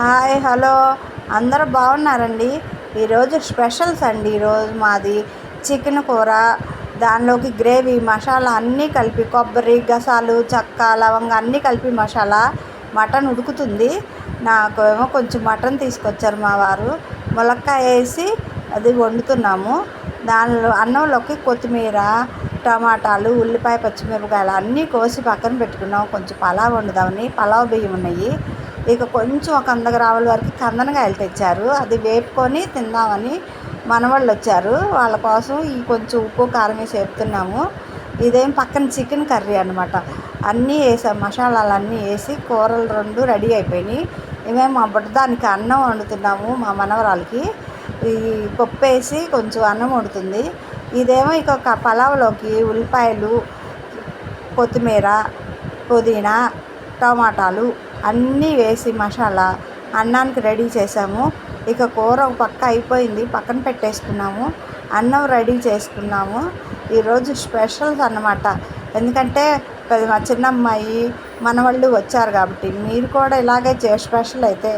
Hi hello. అందరూ బాగున్నారండి? ఈరోజు స్పెషల్స్ అండి. ఈరోజు మాది చికెన్ కూర దానిలోకి గ్రేవీ మసాలా అన్నీ కలిపి కొబ్బరి గసాలు చక్క లవంగా అన్నీ కలిపి మసాలా మటన్ ఉడుకుతుంది. నాకు ఏమో కొంచెం మటన్ తీసుకొచ్చారు మా వారు. ములక్కాయ వేసి అది వండుతున్నాము. దానిలో అన్నంలోకి కొత్తిమీర టమాటాలు ఉల్లిపాయ పచ్చిమిరపకాయలు అన్నీ కోసి పక్కన పెట్టుకున్నాం. కొంచెం పలావ్ వండుదామని. పలావ్ బియ్యం ఉన్నాయి. ఇక కొంచెం ఒక వంద గ్రాముల వరకు కందనకాయలు తెచ్చారు. అది వేపుకొని తిందామని మనవాళ్ళు వచ్చారు. వాళ్ళ కోసం ఈ కొంచెం ఉప్పు కారం వేసి వేపుతున్నాము. ఇదేం పక్కన చికెన్ కర్రీ అనమాట అన్నీ వేసాం. మసాలాలు అన్నీ వేసి కూరలు రెండు రెడీ అయిపోయినాయి. ఇవేమో మా బుడ్డదానికి అన్నం వండుతున్నాము మా మనవరాలకి. ఈ పప్పు వేసి కొంచెం అన్నం వండుతుంది. ఇదేమో ఇక ఒక పలావ్లోకి ఉల్లిపాయలు కొత్తిమీర పుదీనా టమాటాలు అన్నీ వేసి మసాలా అన్నానికి రెడీ చేసాము. ఇక కూర ఒక పక్క అయిపోయింది. పక్కన పెట్టేసుకున్నాము. అన్నం రెడీ చేసుకున్నాము. ఈరోజు స్పెషల్స్ అన్నమాట. ఎందుకంటే పెద్ద మా చిన్నమ్మాయి మనవాళ్ళు వచ్చారు కాబట్టి మీరు కూడా ఇలాగే చే స్పెషల్ అయితే